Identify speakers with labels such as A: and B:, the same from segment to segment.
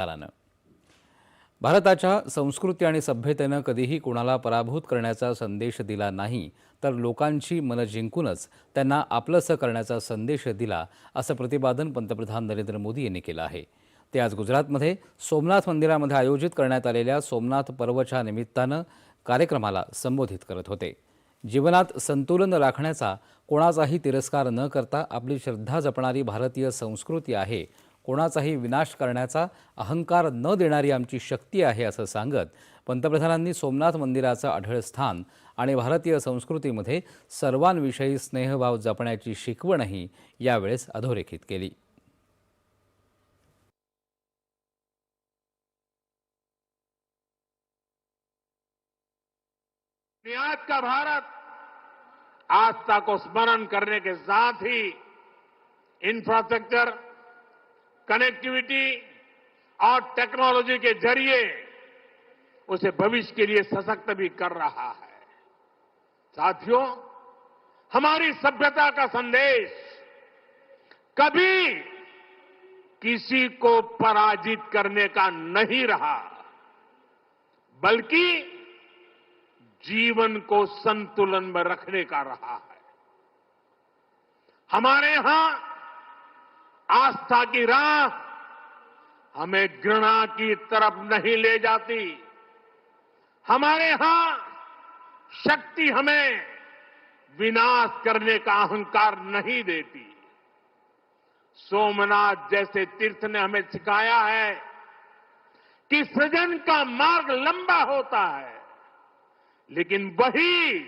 A: आल्यानं भारताच्या संस्कृती आणि सभ्यतेनं कधीही कोणाला पराभूत करण्याचा संदेश दिला नाही तर लोकांची मनं जिंकूनच त्यांना आपलंसं करण्याचा संदेश दिला असं प्रतिपादन पंतप्रधान नरेंद्र मोदी यांनी केलं आहे. ते आज गुजरातमध्ये सोमनाथ मंदिरामध्ये आयोजित करण्यात आलेल्या सोमनाथ पर्वच्या निमित्तानं कार्यक्रमाला संबोधित करत होते. जीवनात संतुलन राखण्याचा कोणाचाही तिरस्कार न करता आपली श्रद्धा जपणारी भारतीय संस्कृती आहे कोणाचाही विनाश करण्याचा अहंकार न देणारी आमची शक्ती आहे असं सांगत पंतप्रधानांनी सोमनाथ मंदिराचं आढळ स्थान आणि भारतीय संस्कृतीमध्ये सर्वांविषयी स्नेहभाव जपण्याची शिकवणही यावेळेस अधोरेखित केली.
B: आज का भारत? आस्था को स्मरण करने के साथ ही इंफ्रास्ट्रक्चर कनेक्टिविटी और टेक्नोलॉजी के ज़रिए उसे भविष्य के लिए सशक्त भी कर रहा है। साथियों, हमारी सभ्यता का संदेश, कभी किसी को पराजित करने का नहीं रहा, बल्कि जीवन को संतुलन में रखने का रहा है। हमारे यहाँ आस्था की राह हमें घृणा की तरफ़ नहीं ले जाती। हमारे यहाँ शक्ति हमें विनाश करने का अहंकार नहीं देती। सोमनाथ जैसे तीर्थ ने हमें सिखाया है कि सृजन का मार्ग लंबा होता है, लेकिन वही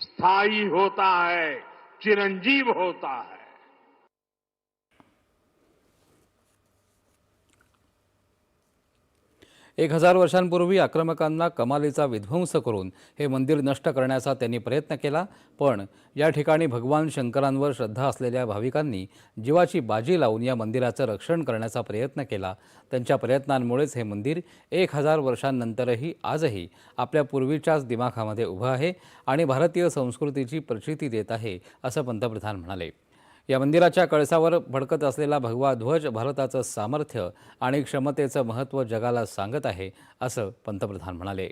B: स्थायी होता है, चिरंजीव होता है।
A: एक हजार वर्षांपूर्वी आक्रमकांना कमालीचा विध्वंस करून हे मंदिर नष्ट करण्याचा त्यांनी प्रयत्न केला पण या ठिकाणी भगवान शंकरांवर श्रद्धा असलेल्या भाविकांनी जीवाची बाजी लावून या मंदिराचं रक्षण करण्याचा प्रयत्न केला. त्यांच्या प्रयत्नांमुळेच हे मंदिर एक हजार वर्षांनंतरही आजही आपल्या पूर्वीच्याच दिमाखामध्ये उभं आहे आणि भारतीय संस्कृतीची प्रचिती देत आहे असं पंतप्रधान म्हणाले. या मंदिराच्या कळसावर भडकत असलेला भगवा ध्वज भारताचं सामर्थ्य आणि क्षमतेचं महत्त्व जगाला सांगत आहे असं पंतप्रधान म्हणाले.